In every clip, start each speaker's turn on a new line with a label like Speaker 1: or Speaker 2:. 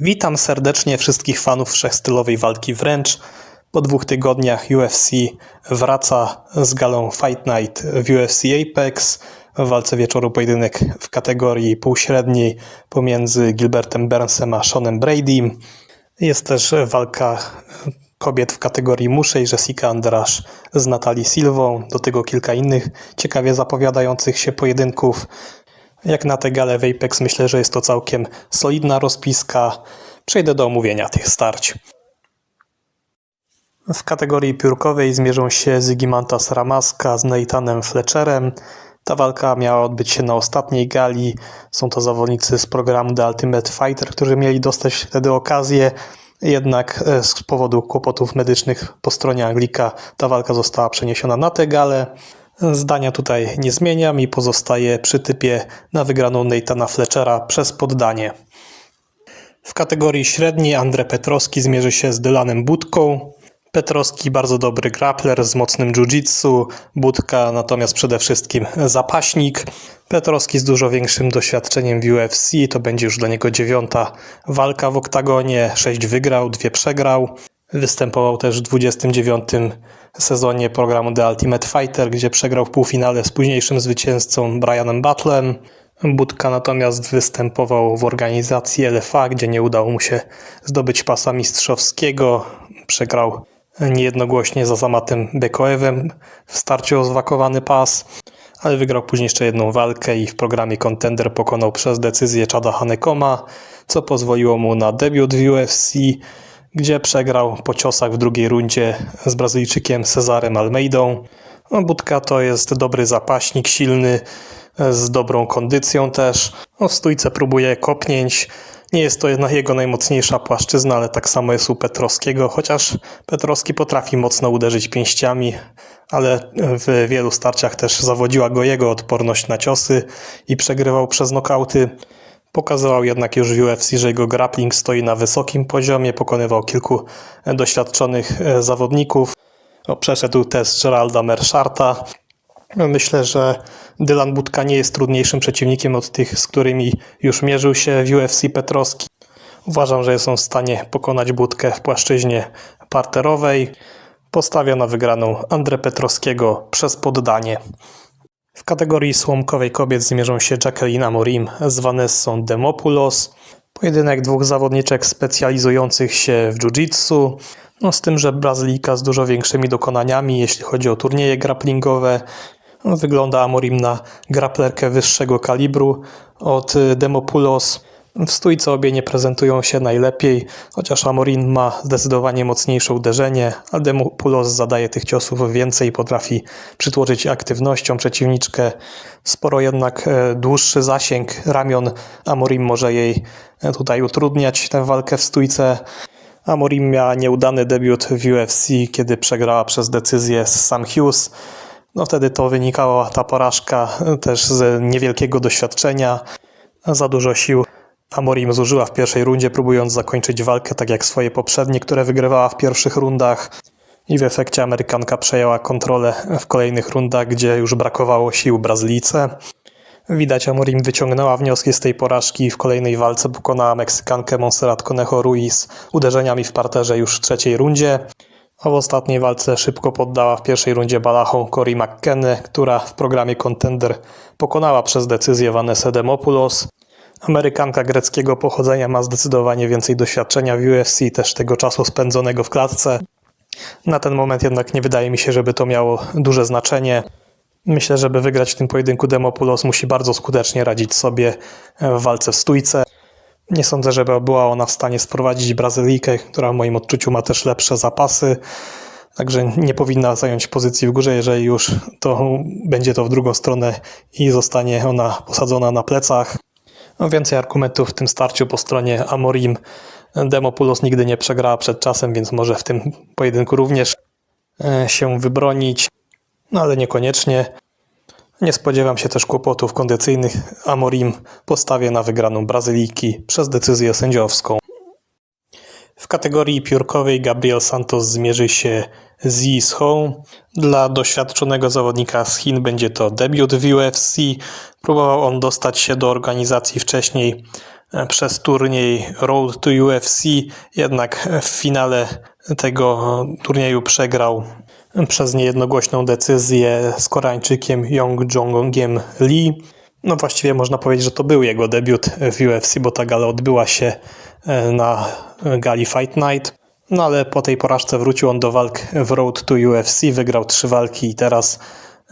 Speaker 1: Witam serdecznie wszystkich fanów wszechstylowej walki wręcz. Po dwóch tygodniach UFC wraca z galą Fight Night w UFC Apex. W walce wieczoru pojedynek w kategorii półśredniej pomiędzy Gilbertem Burnsem a Seanem Bradym. Jest też walka kobiet w kategorii muszej Jessica Andrasz z Natalii Silvą. Do tego kilka innych ciekawie zapowiadających się pojedynków. Jak na tę galę w Apex myślę, że jest to całkiem solidna rozpiska. Przejdę do omówienia tych starć. W kategorii piórkowej zmierzą się Zygimantas Ramaska z Nathanem Fletcherem. Ta walka miała odbyć się na ostatniej gali. Są to zawodnicy z programu The Ultimate Fighter, którzy mieli dostać wtedy okazję. Jednak e, z powodu kłopotów medycznych po stronie Anglika ta walka została przeniesiona na tę galę. Zdania tutaj nie zmieniam i pozostaję przy typie na wygraną Nathana Fletchera przez poddanie. W kategorii średniej Andre Petrowski zmierzy się z Dylanem Budką. Petrowski bardzo dobry grappler z mocnym jiu-jitsu, Budka natomiast przede wszystkim zapaśnik. Petrowski z dużo większym doświadczeniem w UFC, to będzie już dla niego dziewiąta walka w oktagonie, sześć wygrał, dwie przegrał. Występował też w 29 sezonie programu The Ultimate Fighter, gdzie przegrał w półfinale z późniejszym zwycięzcą Brianem Butlem. Budka natomiast występował w organizacji LFA, gdzie nie udało mu się zdobyć pasa mistrzowskiego. Przegrał niejednogłośnie za Zamatem Bekoewem w starciu o zwakowany pas, ale wygrał później jeszcze jedną walkę i w programie Contender pokonał przez decyzję Chada Hanekoma, co pozwoliło mu na debiut w UFC, gdzie przegrał po ciosach w drugiej rundzie z Brazylijczykiem Cezarem Almeidą. No, Budka to jest dobry zapaśnik, silny, z dobrą kondycją też. No, w stójce próbuje kopnięć. Nie jest to jedna jego najmocniejsza płaszczyzna, ale tak samo jest u Petrowskiego, chociaż Petrowski potrafi mocno uderzyć pięściami, ale w wielu starciach też zawodziła go jego odporność na ciosy i przegrywał przez nokauty. Pokazywał jednak już w UFC, że jego grappling stoi na wysokim poziomie, pokonywał kilku doświadczonych e, zawodników. Przeszedł test Geralda Merszarta. Myślę, że Dylan Budka nie jest trudniejszym przeciwnikiem od tych, z którymi już mierzył się w UFC Petrowski. Uważam, że jest on w stanie pokonać Budkę w płaszczyźnie parterowej. Postawia na wygraną Andrę Petrowskiego przez poddanie. W kategorii słomkowej kobiet zmierzą się Jacqueline Amorim z Vanessą Demopoulos. Pojedynek dwóch zawodniczek specjalizujących się w jiu-jitsu. No z tym, że Brazylijka z dużo większymi dokonaniami, jeśli chodzi o turnieje grapplingowe. No, wygląda Amorim na grapplerkę wyższego kalibru od Demopoulos. W stójce obie nie prezentują się najlepiej, chociaż Amorin ma zdecydowanie mocniejsze uderzenie, a Demopoulos zadaje tych ciosów więcej i potrafi przytłoczyć aktywnością przeciwniczkę. Sporo jednak e, dłuższy zasięg ramion Amorim może jej e, tutaj utrudniać tę walkę w stójce. Amorim miała nieudany debiut w UFC, kiedy przegrała przez decyzję z Sam Hughes. No wtedy to wynikała ta porażka też z niewielkiego doświadczenia, za dużo sił. Amorim zużyła w pierwszej rundzie, próbując zakończyć walkę tak jak swoje poprzednie, które wygrywała w pierwszych rundach. I w efekcie Amerykanka przejęła kontrolę w kolejnych rundach, gdzie już brakowało sił Brazylijce. Widać, Amorim wyciągnęła wnioski z tej porażki i w kolejnej walce pokonała Meksykankę Monserrat Conejo Ruiz uderzeniami w parterze już w trzeciej rundzie. A w ostatniej walce szybko poddała w pierwszej rundzie balachą Cory McKenny, która w programie Contender pokonała przez decyzję Vanessa Demopoulos. Amerykanka greckiego pochodzenia ma zdecydowanie więcej doświadczenia w UFC, też tego czasu spędzonego w klatce. Na ten moment jednak nie wydaje mi się, żeby to miało duże znaczenie. Myślę, żeby wygrać w tym pojedynku Demopoulos musi bardzo skutecznie radzić sobie w walce w stójce. Nie sądzę, żeby była ona w stanie sprowadzić Brazylijkę, która w moim odczuciu ma też lepsze zapasy. Także nie powinna zająć pozycji w górze, jeżeli już to będzie to w drugą stronę i zostanie ona posadzona na plecach. No, więcej argumentów w tym starciu po stronie Amorim. Demopoulos nigdy nie przegrała przed czasem, więc może w tym pojedynku również e, się wybronić, no ale niekoniecznie. Nie spodziewam się też kłopotów kondycyjnych. Amorim postawię na wygraną Brazylijki przez decyzję sędziowską. W kategorii piórkowej Gabriel Santos zmierzy się z Yi. Dla doświadczonego zawodnika z Chin będzie to debiut w UFC. Próbował on dostać się do organizacji wcześniej e, przez turniej Road to UFC, jednak w finale tego turnieju przegrał przez niejednogłośną decyzję z Koreańczykiem Yong Jongiem Lee. No właściwie można powiedzieć, że to był jego debiut w UFC, bo ta gala odbyła się e, na gali Fight Night. No ale po tej porażce wrócił on do walk w Road to UFC, wygrał trzy walki i teraz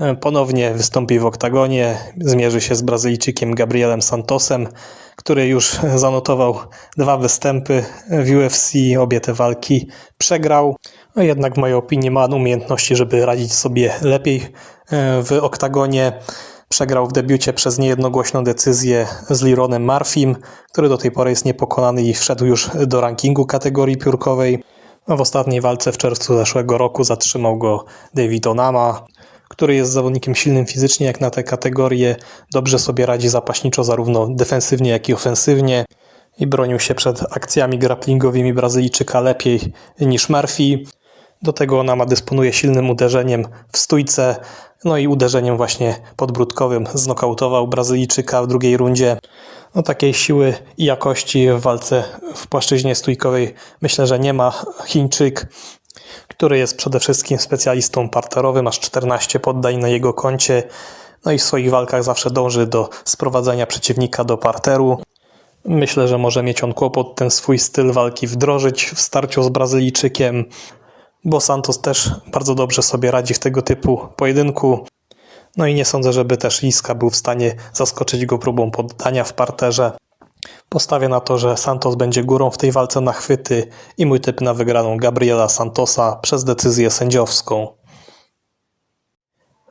Speaker 1: e, ponownie wystąpi w oktagonie. Zmierzy się z Brazylijczykiem Gabrielem Santosem, który już zanotował dwa występy w UFC, obie te walki przegrał. No jednak w mojej opinii ma on umiejętności, żeby radzić sobie lepiej e, w oktagonie. Przegrał w debiucie przez niejednogłośną decyzję z Lironem Marfim, który do tej pory jest niepokonany i wszedł już do rankingu kategorii piórkowej. W ostatniej walce w czerwcu zeszłego roku zatrzymał go David Onama, który jest zawodnikiem silnym fizycznie jak na tę kategorię. Dobrze sobie radzi zapaśniczo zarówno defensywnie, jak i ofensywnie i bronił się przed akcjami grapplingowymi Brazylijczyka lepiej niż Murphy. Do tego Onama dysponuje silnym uderzeniem w stójce, no i uderzeniem właśnie podbródkowym znokautował Brazylijczyka w drugiej rundzie. No takiej siły i jakości w walce w płaszczyźnie stójkowej myślę, że nie ma Chińczyk, który jest przede wszystkim specjalistą parterowym, aż 14 poddań na jego koncie. No i w swoich walkach zawsze dąży do sprowadzania przeciwnika do parteru. Myślę, że może mieć on kłopot ten swój styl walki wdrożyć w starciu z Brazylijczykiem bo Santos też bardzo dobrze sobie radzi w tego typu pojedynku. No i nie sądzę, żeby też Liska był w stanie zaskoczyć go próbą poddania w parterze. Postawię na to, że Santos będzie górą w tej walce na chwyty i mój typ na wygraną Gabriela Santosa przez decyzję sędziowską.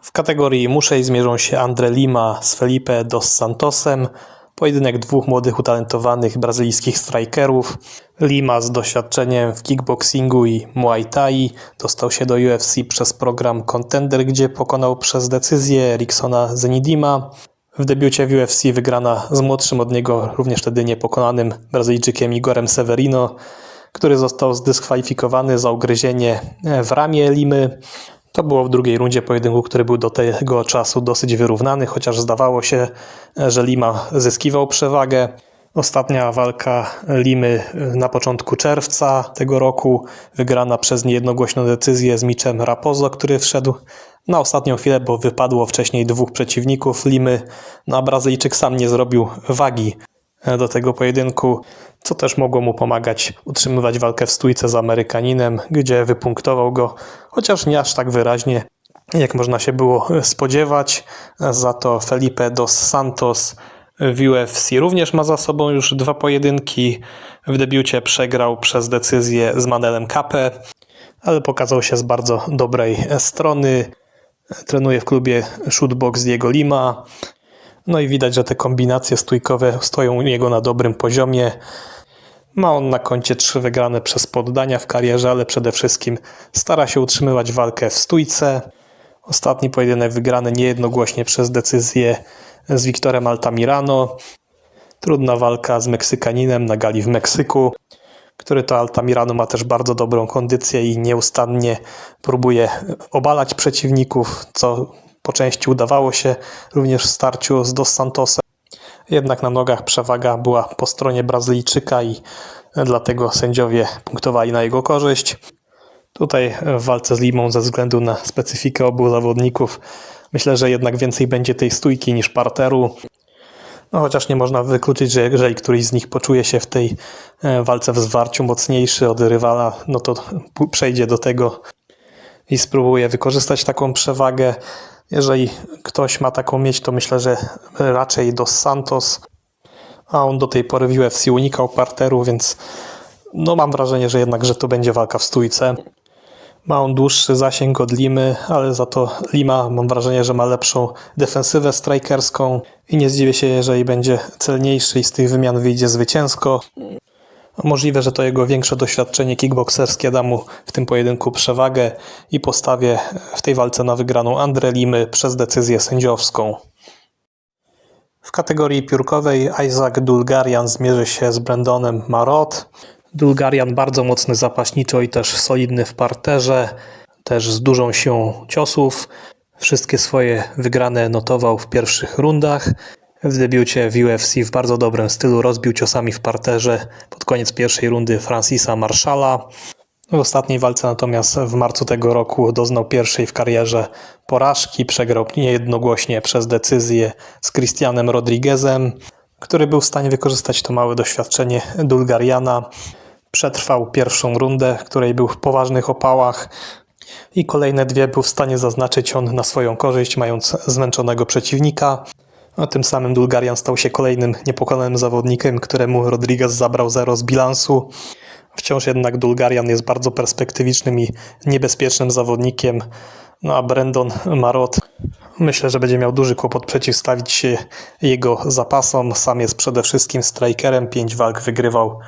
Speaker 1: W kategorii muszej zmierzą się Andre Lima z Felipe dos Santosem. Pojedynek dwóch młodych, utalentowanych brazylijskich strikerów. Lima z doświadczeniem w kickboxingu i Muay Thai dostał się do UFC przez program Contender, gdzie pokonał przez decyzję Eriksona Zenidima. W debiucie w UFC wygrana z młodszym od niego, również wtedy niepokonanym Brazylijczykiem Igorem Severino, który został zdyskwalifikowany za ugryzienie w ramię Limy. To było w drugiej rundzie pojedynku, który był do tego czasu dosyć wyrównany, chociaż zdawało się, że Lima zyskiwał przewagę. Ostatnia walka Limy na początku czerwca tego roku, wygrana przez niejednogłośną decyzję z Miczem Rapozo, który wszedł na ostatnią chwilę, bo wypadło wcześniej dwóch przeciwników Limy, no a Brazylijczyk sam nie zrobił wagi do tego pojedynku, co też mogło mu pomagać utrzymywać walkę w stójce z Amerykaninem, gdzie wypunktował go, chociaż nie aż tak wyraźnie, jak można się było spodziewać. Za to Felipe dos Santos w UFC również ma za sobą już dwa pojedynki. W debiucie przegrał przez decyzję z Manelem Capę, ale pokazał się z bardzo dobrej strony. Trenuje w klubie Shootbox Diego Lima. No i widać, że te kombinacje stójkowe stoją u niego na dobrym poziomie. Ma on na koncie trzy wygrane przez poddania w karierze, ale przede wszystkim stara się utrzymywać walkę w stójce. Ostatni pojedynek wygrany niejednogłośnie przez decyzję z Wiktorem Altamirano. Trudna walka z Meksykaninem na gali w Meksyku, który to Altamirano ma też bardzo dobrą kondycję i nieustannie próbuje obalać przeciwników, co po części udawało się również w starciu z Dos Santosem. Jednak na nogach przewaga była po stronie Brazylijczyka i dlatego sędziowie punktowali na jego korzyść. Tutaj w walce z Limą ze względu na specyfikę obu zawodników myślę, że jednak więcej będzie tej stójki niż parteru. No chociaż nie można wykluczyć, że jeżeli któryś z nich poczuje się w tej e, walce w zwarciu mocniejszy od rywala, no to przejdzie do tego i spróbuje wykorzystać taką przewagę. Jeżeli ktoś ma taką mieć, to myślę, że raczej Dos Santos, a on do tej pory w UFC unikał parteru, więc no mam wrażenie, że jednak, że to będzie walka w stójce. Ma on dłuższy zasięg od Limy, ale za to Lima mam wrażenie, że ma lepszą defensywę strikerską i nie zdziwię się, jeżeli będzie celniejszy i z tych wymian wyjdzie zwycięsko. Możliwe, że to jego większe doświadczenie kickbokserskie da mu w tym pojedynku przewagę i postawię w tej walce na wygraną Andre Limy przez decyzję sędziowską. W kategorii piórkowej Isaac Dulgarian zmierzy się z Brandonem Marot. Dulgarian bardzo mocny zapaśniczo i też solidny w parterze, też z dużą siłą ciosów. Wszystkie swoje wygrane notował w pierwszych rundach. W debiucie w UFC w bardzo dobrym stylu rozbił ciosami w parterze pod koniec pierwszej rundy Francisa Marszala. W ostatniej walce natomiast w marcu tego roku doznał pierwszej w karierze porażki. Przegrał niejednogłośnie przez decyzję z Christianem Rodriguezem, który był w stanie wykorzystać to małe doświadczenie Dulgariana. Przetrwał pierwszą rundę, w której był w poważnych opałach i kolejne dwie był w stanie zaznaczyć on na swoją korzyść, mając zmęczonego przeciwnika. A tym samym Dulgarian stał się kolejnym niepokonanym zawodnikiem, któremu Rodriguez zabrał zero z bilansu. Wciąż jednak Dulgarian jest bardzo perspektywicznym i niebezpiecznym zawodnikiem. No a Brandon Marot myślę, że będzie miał duży kłopot przeciwstawić się jego zapasom. Sam jest przede wszystkim strikerem. Pięć walk wygrywał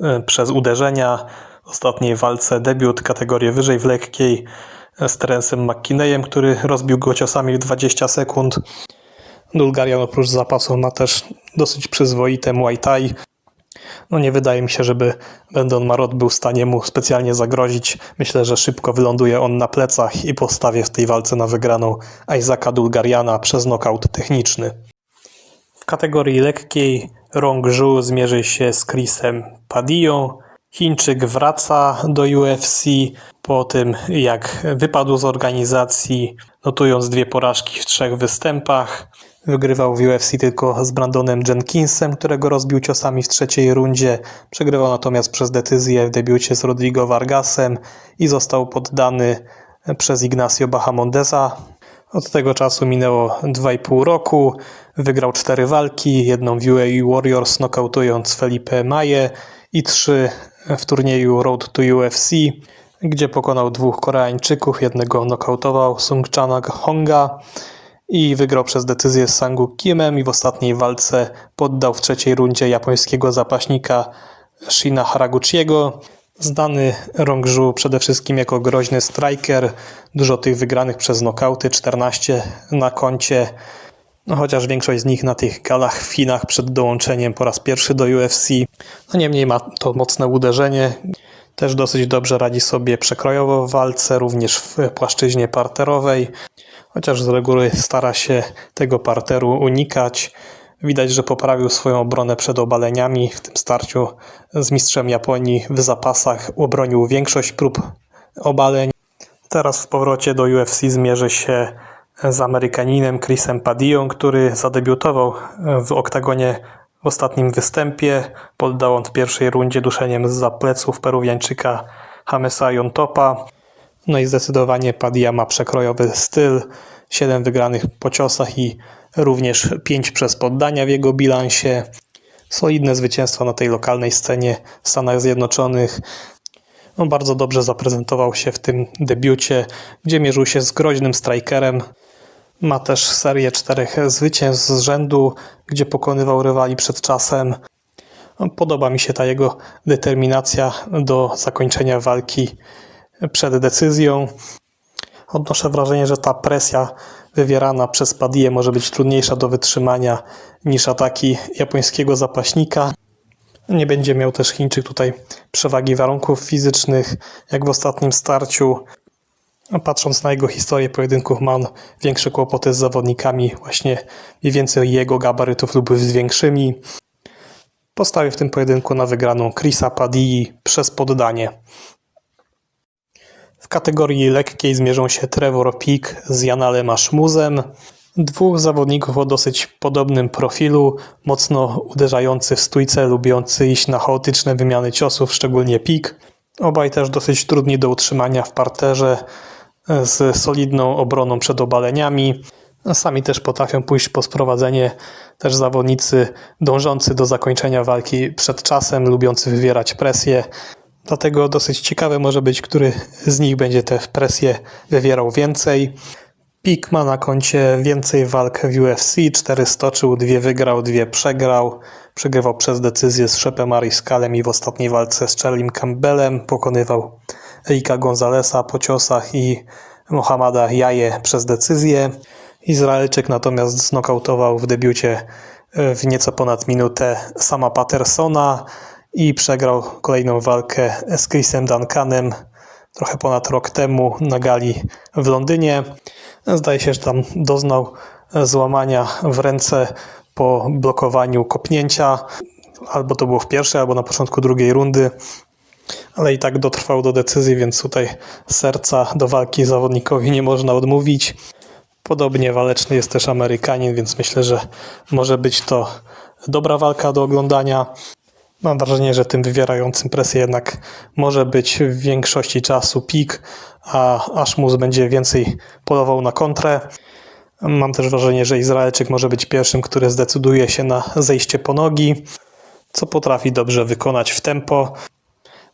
Speaker 1: e, przez uderzenia. W ostatniej walce debiut kategorię wyżej w lekkiej e, z Terensem McKinneyem, który rozbił go ciosami w 20 sekund. Dulgarian oprócz zapasu ma też dosyć przyzwoite Muay Thai. No nie wydaje mi się, żeby Brandon Marot był w stanie mu specjalnie zagrozić. Myślę, że szybko wyląduje on na plecach i postawię w tej walce na wygraną Isaaca Dulgariana przez knockout techniczny. W kategorii lekkiej Rong Zhu zmierzy się z Chrisem Padillą. Chińczyk wraca do UFC po tym, jak wypadł z organizacji, notując dwie porażki w trzech występach. Wygrywał w UFC tylko z Brandonem Jenkinsem, którego rozbił ciosami w trzeciej rundzie. Przegrywał natomiast przez decyzję w debiucie z Rodrigo Vargasem i został poddany przez Ignacio Bahamondesa. Od tego czasu minęło 2,5 roku. Wygrał cztery walki, jedną w UAE Warriors nokautując Felipe Maje i trzy w turnieju Road to UFC, gdzie pokonał dwóch Koreańczyków, jednego nokautował Sung Chana Honga i wygrał przez decyzję z Sangu Kimem i w ostatniej walce poddał w trzeciej rundzie japońskiego zapaśnika Shina Haraguchiego. Znany Rongżu przede wszystkim jako groźny striker, dużo tych wygranych przez nokauty, 14 na koncie, no chociaż większość z nich na tych galach w Chinach przed dołączeniem po raz pierwszy do UFC. No niemniej ma to mocne uderzenie, też dosyć dobrze radzi sobie przekrojowo w walce, również w płaszczyźnie parterowej chociaż z reguły stara się tego parteru unikać. Widać, że poprawił swoją obronę przed obaleniami. W tym starciu z mistrzem Japonii w zapasach obronił większość prób obaleń. Teraz w powrocie do UFC zmierzy się z Amerykaninem Chrisem Padillą, który zadebiutował w oktagonie w ostatnim występie. Poddał on w pierwszej rundzie duszeniem z pleców peruwiańczyka Hamesa Jontopa. No i zdecydowanie Padilla ma przekrojowy styl, 7 wygranych po ciosach i również 5 przez poddania w jego bilansie. Solidne zwycięstwo na tej lokalnej scenie w Stanach Zjednoczonych. On bardzo dobrze zaprezentował się w tym debiucie, gdzie mierzył się z groźnym strikerem. Ma też serię czterech zwycięstw z rzędu, gdzie pokonywał rywali przed czasem. Podoba mi się ta jego determinacja do zakończenia walki przed decyzją. Odnoszę wrażenie, że ta presja wywierana przez Padie może być trudniejsza do wytrzymania niż ataki japońskiego zapaśnika. Nie będzie miał też Chińczyk tutaj przewagi warunków fizycznych, jak w ostatnim starciu. Patrząc na jego historię pojedynków, ma on większe kłopoty z zawodnikami, właśnie mniej więcej jego gabarytów lub z większymi. Postawię w tym pojedynku na wygraną Chrisa Padii przez poddanie. W kategorii lekkiej zmierzą się Trevor Peak z Janalem Ashmuzem. Dwóch zawodników o dosyć podobnym profilu, mocno uderzający w stójce, lubiący iść na chaotyczne wymiany ciosów, szczególnie Peak. Obaj też dosyć trudni do utrzymania w parterze, z solidną obroną przed obaleniami. Sami też potrafią pójść po sprowadzenie, też zawodnicy dążący do zakończenia walki przed czasem, lubiący wywierać presję. Dlatego dosyć ciekawe może być, który z nich będzie tę presję wywierał więcej. Pik ma na koncie więcej walk w UFC, 4 stoczył, dwie wygrał, dwie przegrał. Przegrywał przez decyzję z Shepem Mariscalem i w ostatniej walce z Charlie Campbellem pokonywał Erika Gonzalesa po ciosach i Mohamada Jaje przez decyzję. Izraelczyk natomiast znokautował w debiucie w nieco ponad minutę sama Pattersona i przegrał kolejną walkę z Chrisem Duncanem trochę ponad rok temu na gali w Londynie. Zdaje się, że tam doznał złamania w ręce po blokowaniu kopnięcia, albo to było w pierwszej, albo na początku drugiej rundy, ale i tak dotrwał do decyzji, więc tutaj serca do walki zawodnikowi nie można odmówić. Podobnie waleczny jest też Amerykanin, więc myślę, że może być to dobra walka do oglądania. Mam wrażenie, że tym wywierającym presję jednak może być w większości czasu pik, a Ashmus będzie więcej polował na kontrę. Mam też wrażenie, że Izraelczyk może być pierwszym, który zdecyduje się na zejście po nogi, co potrafi dobrze wykonać w tempo.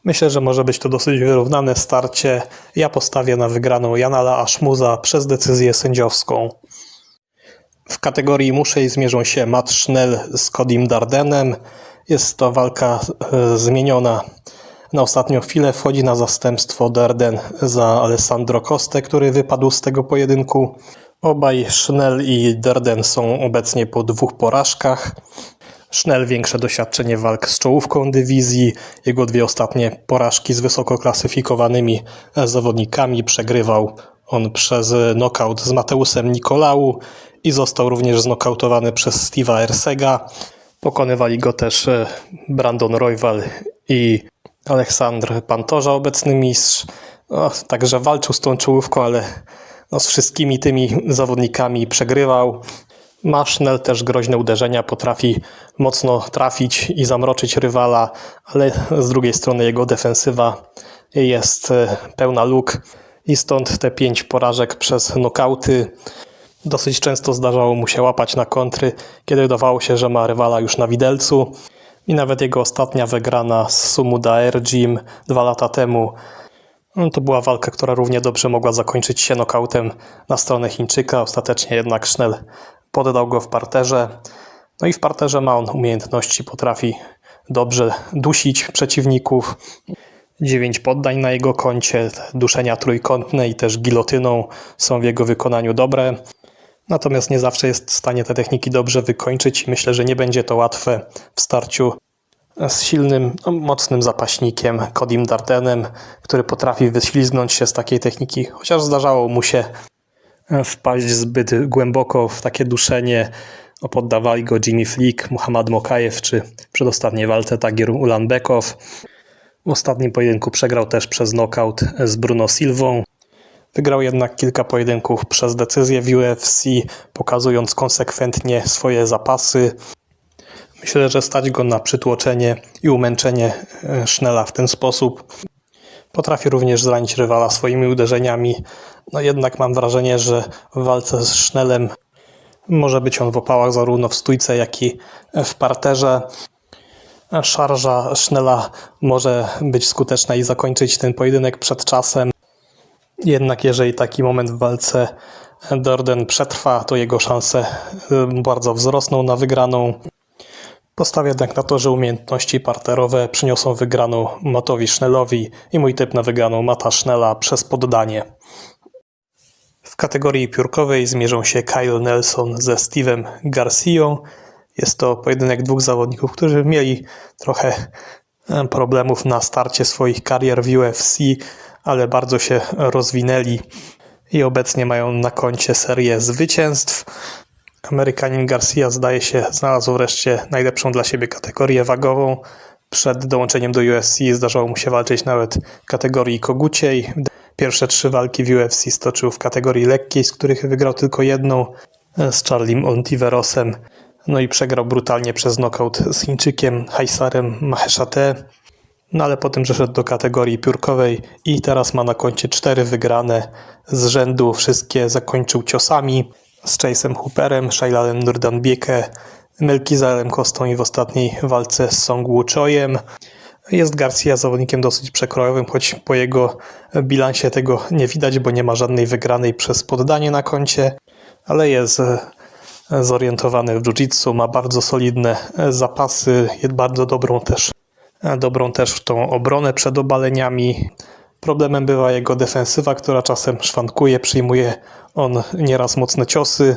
Speaker 1: Myślę, że może być to dosyć wyrównane starcie. Ja postawię na wygraną Janala Ashmuza przez decyzję sędziowską. W kategorii muszej zmierzą się Matt Schnell z Codim Dardenem. Jest to walka e, zmieniona na ostatnią chwilę. Wchodzi na zastępstwo Darden za Alessandro Costę, który wypadł z tego pojedynku. Obaj Schnell i Darden są obecnie po dwóch porażkach. Schnell większe doświadczenie walk z czołówką dywizji. Jego dwie ostatnie porażki z wysoko klasyfikowanymi zawodnikami przegrywał on przez knockout z Mateusem Nikolału i został również znokautowany przez Steve'a Ersega. Pokonywali go też e, Brandon Royval i Aleksandr Pantorza, obecny mistrz. No, także walczył z tą czołówką, ale no, z wszystkimi tymi zawodnikami przegrywał. Ma Schnell też groźne uderzenia, potrafi mocno trafić i zamroczyć rywala, ale z drugiej strony jego defensywa jest e, pełna luk i stąd te pięć porażek przez nokauty. Dosyć często zdarzało mu się łapać na kontry, kiedy wydawało się, że ma rywala już na widelcu. I nawet jego ostatnia wygrana z Sumuda Air Gym dwa lata temu no, to była walka, która równie dobrze mogła zakończyć się nokautem na stronę Chińczyka. Ostatecznie jednak Schnell poddał go w parterze. No i w parterze ma on umiejętności, potrafi dobrze dusić przeciwników. Dziewięć poddań na jego koncie, duszenia trójkątne i też gilotyną są w jego wykonaniu dobre. Natomiast nie zawsze jest w stanie te techniki dobrze wykończyć i myślę, że nie będzie to łatwe w starciu z silnym, no, mocnym zapaśnikiem Kodim Dardenem, który potrafi wyślizgnąć się z takiej techniki, chociaż zdarzało mu się wpaść zbyt głęboko w takie duszenie. O, poddawali go Jimmy Flick, Muhammad Mokajew czy w przedostatniej walce Tagir Ulanbekow. W ostatnim pojedynku przegrał też przez knockout z Bruno Silvą. Wygrał jednak kilka pojedynków przez decyzję w UFC, pokazując konsekwentnie swoje zapasy. Myślę, że stać go na przytłoczenie i umęczenie e, Schnella w ten sposób. Potrafi również zranić rywala swoimi uderzeniami. No jednak mam wrażenie, że w walce z Schnellem może być on w opałach zarówno w stójce, jak i w parterze. Szarża Schnella może być skuteczna i zakończyć ten pojedynek przed czasem. Jednak jeżeli taki moment w walce Dorden przetrwa, to jego szanse y, bardzo wzrosną na wygraną. Postawię jednak na to, że umiejętności parterowe przyniosą wygraną Matowi Schnellowi i mój typ na wygraną Mata Schnella przez poddanie. W kategorii piórkowej zmierzą się Kyle Nelson ze Steve'em Garcią. Jest to pojedynek dwóch zawodników, którzy mieli trochę e, problemów na starcie swoich karier w UFC, ale bardzo się rozwinęli i obecnie mają na koncie serię zwycięstw. Amerykanin Garcia zdaje się znalazł wreszcie najlepszą dla siebie kategorię wagową. Przed dołączeniem do UFC zdarzało mu się walczyć nawet w kategorii koguciej. Pierwsze trzy walki w UFC stoczył w kategorii lekkiej, z których wygrał tylko jedną z Charlim Ontiverosem. No i przegrał brutalnie przez knockout z Chińczykiem Haisarem Maheshate. No ale potem przeszedł do kategorii piórkowej i teraz ma na koncie cztery wygrane z rzędu. Wszystkie zakończył ciosami z Chase'em Hooperem, Shailalem Nurdanbieke, Melkizarem Kostą i w ostatniej walce z Song Woo Chojem. Jest Garcia zawodnikiem dosyć przekrojowym, choć po jego bilansie tego nie widać, bo nie ma żadnej wygranej przez poddanie na koncie, ale jest zorientowany w jiu-jitsu, ma bardzo solidne zapasy, jest bardzo dobrą też, dobrą też tą obronę przed obaleniami. Problemem bywa jego defensywa, która czasem szwankuje, przyjmuje on nieraz mocne ciosy,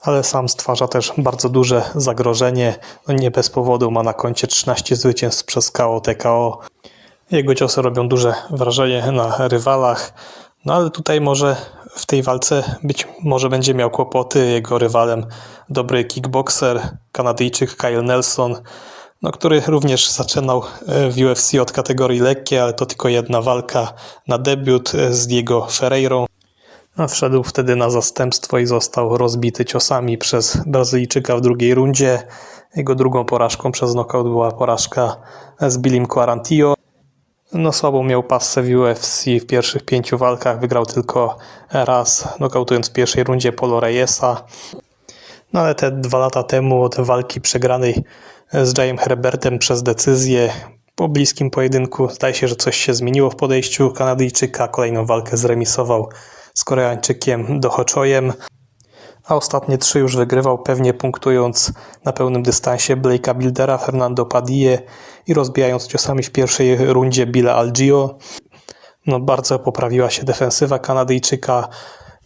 Speaker 1: ale sam stwarza też bardzo duże zagrożenie. Nie bez powodu ma na koncie 13 zwycięstw przez KO TKO. Jego ciosy robią duże wrażenie na rywalach, no ale tutaj może w tej walce być może będzie miał kłopoty. Jego rywalem dobry kickboxer, Kanadyjczyk Kyle Nelson, no, który również zaczynał e, w UFC od kategorii lekkiej, ale to tylko jedna walka na debiut e, z Diego Ferreirą. A Wszedł wtedy na zastępstwo i został rozbity ciosami przez Brazylijczyka w drugiej rundzie. Jego drugą porażką przez knockout była porażka z Billim Quarantillo. No słabą miał passę w UFC w pierwszych pięciu walkach, wygrał tylko raz, nokautując w pierwszej rundzie Polo Reyesa. No ale te dwa lata temu od walki przegranej z Jayem Herbertem przez decyzję po bliskim pojedynku zdaje się, że coś się zmieniło w podejściu Kanadyjczyka. Kolejną walkę zremisował z Koreańczykiem Dohoczojem, a ostatnie trzy już wygrywał, pewnie punktując na pełnym dystansie Blake'a Buildera, Fernando Padille i rozbijając ciosami w pierwszej rundzie Billa Algio. No, bardzo poprawiła się defensywa Kanadyjczyka,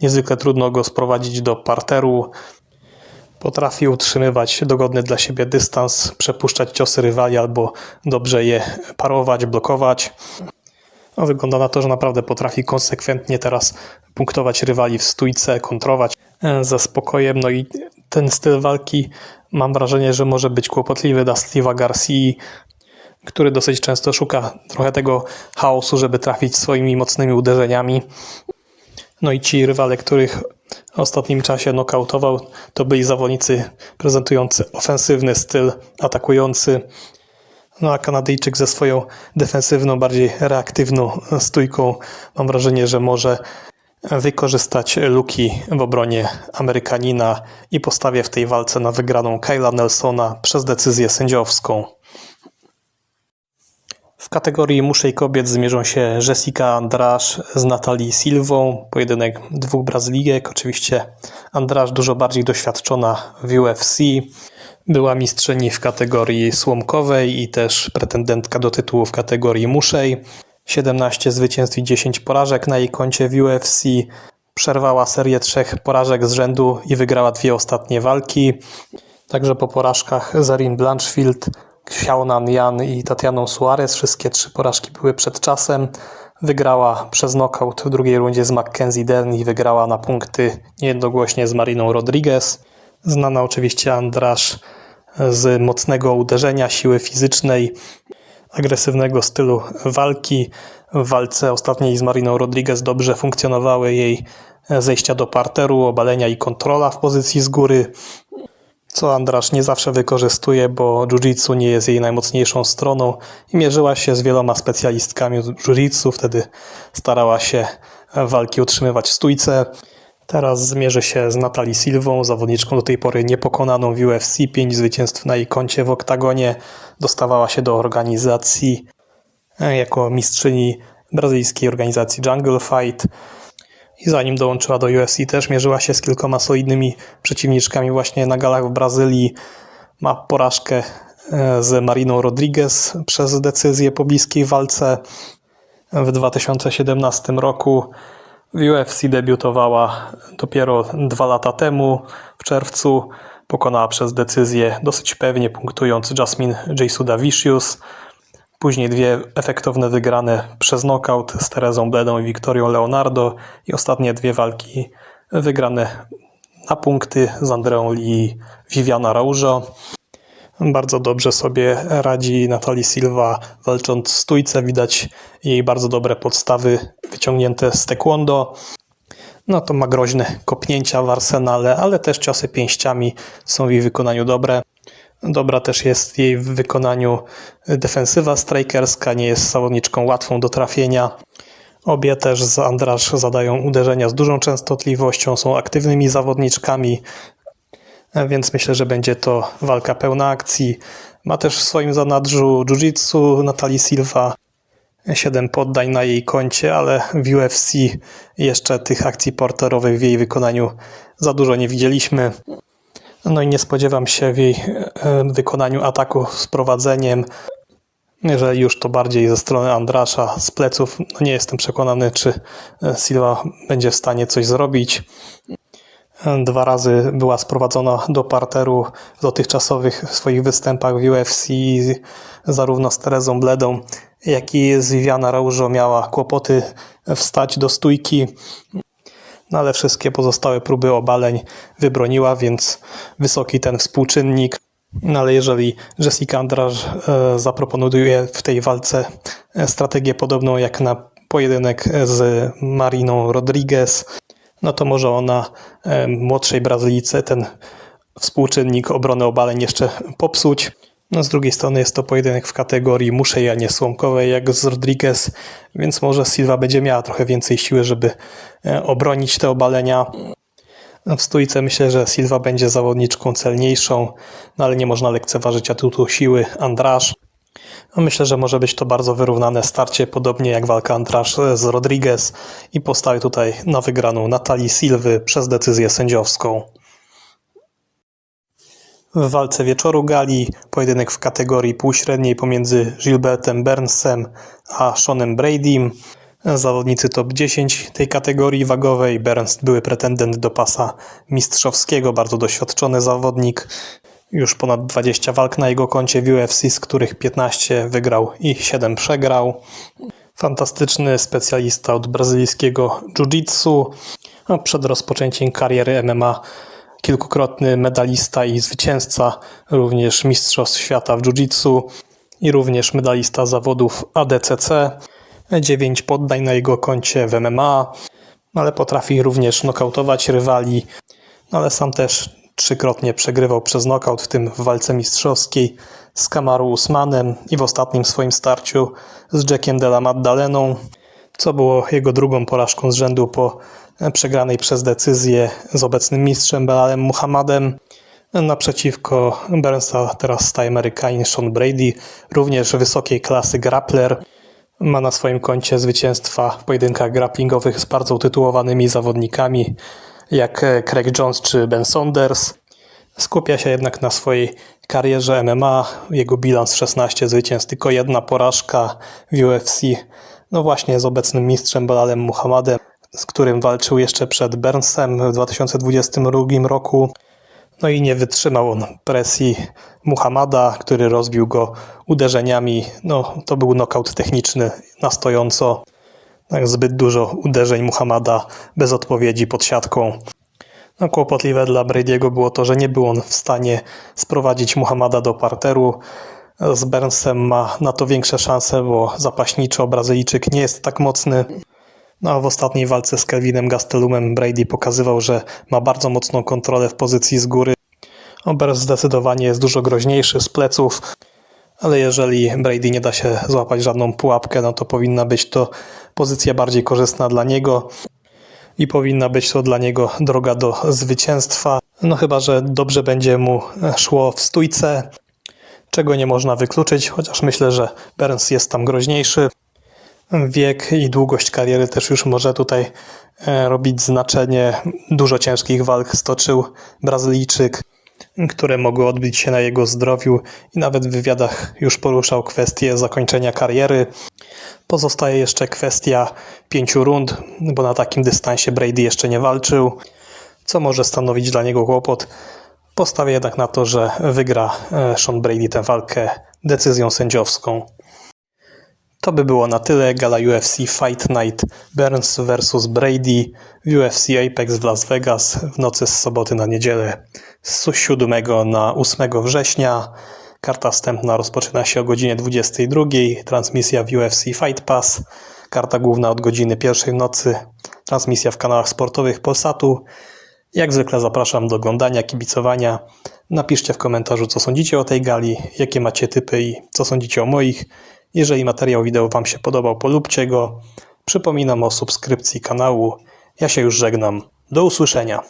Speaker 1: niezwykle trudno go sprowadzić do parteru. Potrafi utrzymywać dogodny dla siebie dystans, przepuszczać ciosy rywali albo dobrze je parować, blokować. No, wygląda na to, że naprawdę potrafi konsekwentnie teraz punktować rywali w stójce, kontrować e, ze spokojem. No i ten styl walki mam wrażenie, że może być kłopotliwy dla Steve'a Garcia, który dosyć często szuka trochę tego chaosu, żeby trafić swoimi mocnymi uderzeniami. No i ci rywale, których w ostatnim czasie nokautował, to byli zawodnicy prezentujący ofensywny styl, atakujący. No a Kanadyjczyk ze swoją defensywną, bardziej reaktywną stójką, mam wrażenie, że może wykorzystać luki w obronie Amerykanina i postawię w tej walce na wygraną Kyla Nelsona przez decyzję sędziowską. W kategorii muszej kobiet zmierzą się Jessica Andrasz z Natalii Silvą. Pojedynek dwóch Brazylijek. Oczywiście Andrasz dużo bardziej doświadczona w UFC. Była mistrzyni w kategorii słomkowej i też pretendentka do tytułu w kategorii muszej. 17 zwycięstw i 10 porażek na jej koncie w UFC. Przerwała serię trzech porażek z rzędu i wygrała dwie ostatnie walki. Także po porażkach Zarin Blanchfield, Xiaonan Yan i Tatianą Suarez, wszystkie trzy porażki były przed czasem. Wygrała przez knockout w drugiej rundzie z Mackenzie Dern i wygrała na punkty niejednogłośnie z Mariną Rodriguez. Znana oczywiście Andrasz z mocnego uderzenia, siły fizycznej, agresywnego stylu walki. W walce ostatniej z Mariną Rodriguez dobrze funkcjonowały jej zejścia do parteru, obalenia i kontrola w pozycji z góry, co Andrasz nie zawsze wykorzystuje, bo jiu-jitsu nie jest jej najmocniejszą stroną i mierzyła się z wieloma specjalistkami jiu-jitsu, wtedy starała się walki utrzymywać w stójce. Teraz zmierzy się z Natalii Silvą, zawodniczką do tej pory niepokonaną w UFC, 5 zwycięstw na jej koncie w oktagonie. Dostawała się do organizacji e, jako mistrzyni brazylijskiej organizacji Jungle Fight. I zanim dołączyła do UFC też mierzyła się z kilkoma solidnymi przeciwniczkami właśnie na galach w Brazylii. Ma porażkę e, z Mariną Rodriguez przez decyzję po bliskiej walce w 2017 roku. W UFC debiutowała dopiero dwa lata temu, w czerwcu. Pokonała przez decyzję dosyć pewnie, punktując Jasmine Jasudavicius. Później dwie efektowne wygrane przez knockout z Terezą Bledą i Wiktorią Leonardo i ostatnie dwie walki wygrane na punkty z Andreą Lee Viviana Raujo. Bardzo dobrze sobie radzi Natalie Silva walcząc w stójce. Widać jej bardzo dobre podstawy wyciągnięte z taekwondo. No to ma groźne kopnięcia w arsenale, ale też ciosy pięściami są w jej wykonaniu dobre. Dobra też jest jej w wykonaniu defensywa strikerska, nie jest zawodniczką łatwą do trafienia. Obie też z Andrasz zadają uderzenia z dużą częstotliwością, są aktywnymi zawodniczkami, więc myślę, że będzie to walka pełna akcji. Ma też w swoim zanadrzu jiu-jitsu Natalii Silva, 7 poddań na jej koncie, ale w UFC jeszcze tych akcji porterowych w jej wykonaniu za dużo nie widzieliśmy. No i nie spodziewam się w jej e, wykonaniu ataku z prowadzeniem. Jeżeli już to bardziej ze strony Andrasza z pleców, no nie jestem przekonany, czy e, Silva będzie w stanie coś zrobić. Dwa razy była sprowadzona do parteru w dotychczasowych swoich występach w UFC, zarówno z Terezą Bledą, jak i z Viviana Raujo miała kłopoty wstać do stójki. No ale wszystkie pozostałe próby obaleń wybroniła, więc wysoki ten współczynnik. No ale jeżeli Jessica Andrade e, zaproponuje w tej walce e, strategię podobną jak na pojedynek z Mariną Rodriguez, no to może ona e, młodszej Brazylijce ten współczynnik obrony obaleń jeszcze popsuć. No z drugiej strony jest to pojedynek w kategorii muszej, a nie słomkowej jak z Rodriguez, więc może Silva będzie miała trochę więcej siły, żeby e, obronić te obalenia. No, W stójce myślę, że Silva będzie zawodniczką celniejszą, no ale nie można lekceważyć atutu siły Andrasz. No Myślę, że może być to bardzo wyrównane starcie, podobnie jak walka Andrasz z Rodriguez i postawię tutaj na wygraną Natalii Silwy przez decyzję sędziowską. W walce wieczoru gali pojedynek w kategorii półśredniej pomiędzy Gilbertem Burnsem a Seanem Bradym. Zawodnicy top 10 tej kategorii wagowej. Burns były pretendent do pasa mistrzowskiego, bardzo doświadczony zawodnik. Już ponad 20 walk na jego koncie w UFC, z których 15 wygrał i 7 przegrał. Fantastyczny specjalista od brazylijskiego jiu-jitsu. A Przed rozpoczęciem kariery MMA kilkukrotny medalista i zwycięzca, również mistrzostw świata w jiu-jitsu i również medalista zawodów ADCC. 9 poddań na jego koncie w MMA, ale potrafi również nokautować rywali, ale sam też trzykrotnie przegrywał przez nokaut, w tym w walce mistrzowskiej z Kamaru Usmanem i w ostatnim swoim starciu z Jackiem Della Maddaleną, co było jego drugą porażką z rzędu po przegranej przez decyzję z obecnym mistrzem Belalem Muhammadem. Naprzeciwko Burnsa teraz staje Amerykanin Sean Brady, również wysokiej klasy grappler. Ma na swoim koncie zwycięstwa w pojedynkach grapplingowych z bardzo utytułowanymi zawodnikami jak Craig Jones czy Ben Saunders. Skupia się jednak na swojej karierze MMA. Jego bilans 16 zwycięstw, tylko jedna porażka w UFC. No właśnie z obecnym mistrzem Belalem Muhammadem, z którym walczył jeszcze przed Burnsem w 2022 roku. No i nie wytrzymał on presji Muhammada, który rozbił go uderzeniami. No, to był nokaut techniczny na stojąco. Tak, zbyt dużo uderzeń Muhammada bez odpowiedzi pod siatką. No, kłopotliwe dla Brady'ego było to, że nie był on w stanie sprowadzić Muhammada do parteru. Z Burnsem ma na to większe szanse, bo zapaśniczo Brazylijczyk nie jest tak mocny. No a w ostatniej walce z Kelvinem Gastelumem Brady pokazywał, że ma bardzo mocną kontrolę w pozycji z góry. Ober zdecydowanie jest dużo groźniejszy z pleców, ale jeżeli Brady nie da się złapać żadną pułapkę, no to powinna być to pozycja bardziej korzystna dla niego i powinna być to dla niego droga do zwycięstwa. No chyba, że dobrze będzie mu szło w stójce, czego nie można wykluczyć, chociaż myślę, że Burns jest tam groźniejszy. Wiek i długość kariery też już może tutaj e, robić znaczenie. Dużo ciężkich walk stoczył Brazylijczyk, które mogły odbić się na jego zdrowiu i nawet w wywiadach już poruszał kwestię zakończenia kariery. Pozostaje jeszcze kwestia pięciu rund, bo na takim dystansie Brady jeszcze nie walczył, co może stanowić dla niego kłopot. Postawię jednak na to, że wygra e, Sean Brady tę walkę decyzją sędziowską. To by było na tyle. Gala UFC Fight Night Burns vs Brady w UFC Apex w Las Vegas w nocy z soboty na niedzielę z 7 na 8 września. Karta wstępna rozpoczyna się o godzinie 22. Transmisja w UFC Fight Pass. Karta główna od godziny pierwszej nocy. Transmisja w kanałach sportowych Polsatu. Jak zwykle zapraszam do oglądania, kibicowania. Napiszcie w komentarzu, co sądzicie o tej gali, jakie macie typy i co sądzicie o moich. Jeżeli materiał wideo Wam się podobał, polubcie go. Przypominam o subskrypcji kanału. Ja się już żegnam. Do usłyszenia.